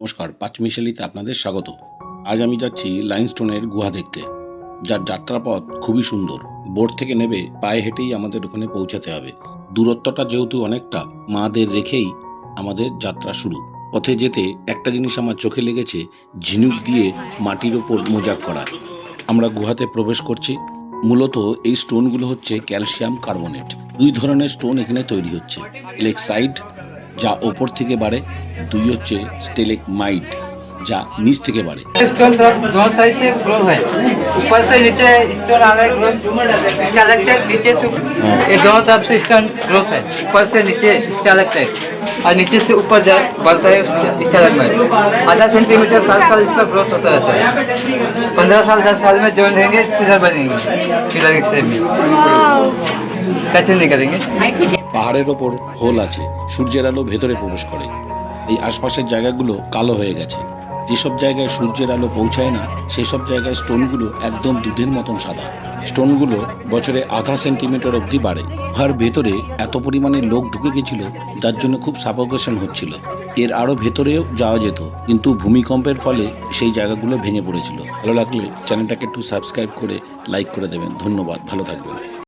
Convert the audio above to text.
নমস্কার পাঁচমিশালিতে আপনাদের স্বাগত। আজ আমি যাচ্ছি লাইনস্টোনের গুহা দেখতে। যার যাত্রাপথ খুবই সুন্দর। বোর্ড থেকে নেবে পায়ে হেঁটেই আমাদের ওখানে পৌঁছাতে হবে। দূরত্বটা যেহেতু অনেকটা, মাদের রেখেই আমাদের যাত্রা শুরু। পথে যেতে একটা জিনিস আমার চোখে লেগেছে, ঝিনুক দিয়ে মাটির ওপর মোজাক করা। আমরা গুহাতে প্রবেশ করছি। মূলত এই স্টোনগুলো হচ্ছে ক্যালসিয়াম কার্বনেট। দুই ধরনের স্টোন এখানে তৈরি হচ্ছে। লেকসাইড যা ওপর থেকে বাড়ে দুই হচ্ছে স্টেলেক মাইট যা নিচ থেকে বাড়ে स्टोन सब दोनों साइड से ग्रो है ऊपर से नीचे स्टोन आ रहा है ग्रो स्टैलेक्टाइट नीचे से ये दोनों तरफ से स्टोन ग्रोथ है ऊपर से नीचे स्टैलेक्टाइट और नीचे से ऊपर जा बढ़ता है स्टैलेक्टाइट आधा सेंटीमीटर साल साल इसका ग्रोथ होता रहता है पंद्रह साल दस साल में जॉइन रहेंगे पिलर बनेंगे पिलर के शेप में टच नहीं करेंगे পাহাড়ের ওপর হোল আছে সূর্যের আলো ভেতরে প্রবেশ করে এই আশপাশের জায়গাগুলো কালো হয়ে গেছে যেসব জায়গায় সূর্যের আলো পৌঁছায় না সেসব জায়গায় স্টোনগুলো একদম দুধের মতন সাদা স্টোনগুলো বছরে আধা সেন্টিমিটার অবধি বাড়ে। ঘর ভেতরে এত পরিমাণে লোক ঢুকে গেছিল, যার জন্য খুব সাপগ্রসন হচ্ছিল। এর আরও ভেতরেও যাওয়া যেত, কিন্তু ভূমিকম্পের ফলে সেই জায়গাগুলো ভেঙে পড়েছিল। ভালো লাগলে চ্যানেলটাকে একটু সাবস্ক্রাইব করে, লাইক করে দেবেন। ধন্যবাদ, ভালো থাকবেন।